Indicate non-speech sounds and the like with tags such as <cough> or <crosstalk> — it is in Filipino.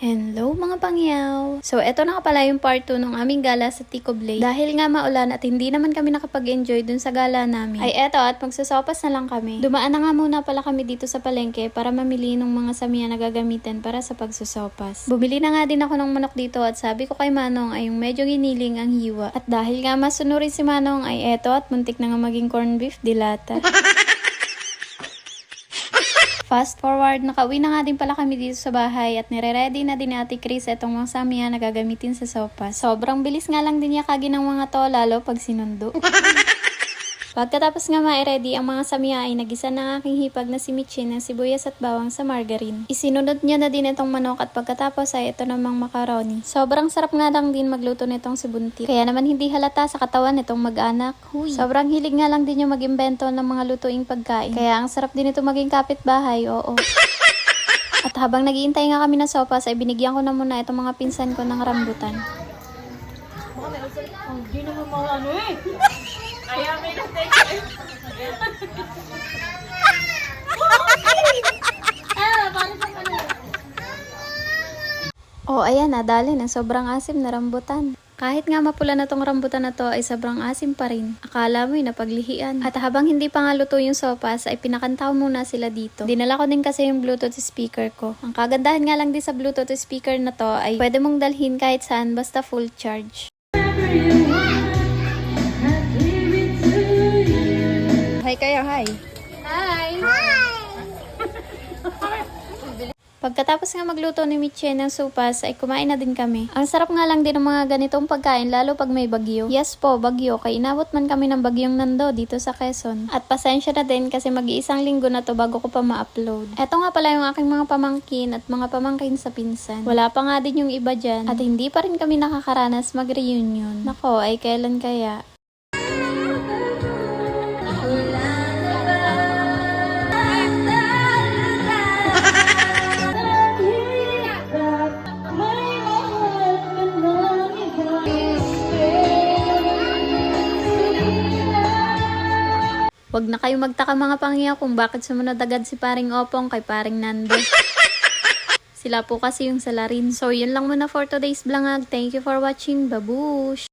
Hello mga pangyaw! So eto na pala yung part 2 ng aming gala sa Tico Blade. Dahil nga maulan at hindi naman kami nakapag-enjoy dun sa gala namin. Ay eto at magsasopas na lang kami. Dumaan na nga muna pala kami dito sa palengke para mamili ng mga samiya na gagamitin para sa pagsusopas. Bumili na nga din ako ng manok dito at sabi ko kay Manong ay yung medyo giniling ang hiwa. At dahil nga masunurin si Manong ay eto at muntik na nga maging corned beef dilata. <laughs> Fast forward, nakauwi na nga din pala kami dito sa bahay at nire-ready na din ni Ate Chris itong mga samiya na gagamitin sa sopa. Sobrang bilis nga lang din niya kagi ng mga to, lalo pag sinundo. <laughs> Pagkatapos nga ma-ready ang mga samiya ay nagisa ng aking hipag na si Michin ng sibuyas at bawang sa margarine. Isinunod niya na din itong manok at pagkatapos ay ito namang macaroni. Sobrang sarap nga lang din magluto nitong si Bunti. Kaya naman hindi halata sa katawan nitong mag-anak. Huy. Sobrang hilig nga lang din yung mag-imbento ng mga lutuing pagkain. Kaya ang sarap din ito maging kapitbahay, oo. At habang nagiintay nga kami ng sopas ay binigyan ko na muna itong mga pinsan ko ng rambutan. Hindi naman mga ano eh. Kaya may na-take? Oh, ayan, nadali na sobrang asim na rambutan. Kahit nga mapula na tong rambutan na to ay sobrang asim pa rin. Akala mo'y napaglihian. At habang hindi pa nga luto yung sopas ay pinakantaw muna sila dito. Dinala ko din kasi yung bluetooth speaker ko. Ang kagandahan nga lang din sa bluetooth speaker na to ay pwede mong dalhin kahit saan basta full charge. Pagkatapos nga magluto ni Miche ng supas ay kumain na din kami. Ang sarap nga lang din ng mga ganitong pagkain lalo pag may bagyo. Yes po, bagyo. Kaya inabot man kami ng bagyong nando dito sa Quezon. At pasensya na din kasi mag-iisang linggo na to bago ko pa ma-upload. Eto nga pala yung aking mga pamangkin at mga pamangkin sa pinsan. Wala pa nga din yung iba dyan. At hindi pa rin kami nakakaranas mag-reunion. Nako, ay kailan kaya? Huwag na kayo magtaka mga pangyaw kung bakit sumunod agad si paring Opong kay paring Nando. <laughs> Sila po kasi yung salarin. So, yun lang muna for today's vlog. Thank you for watching. Babush!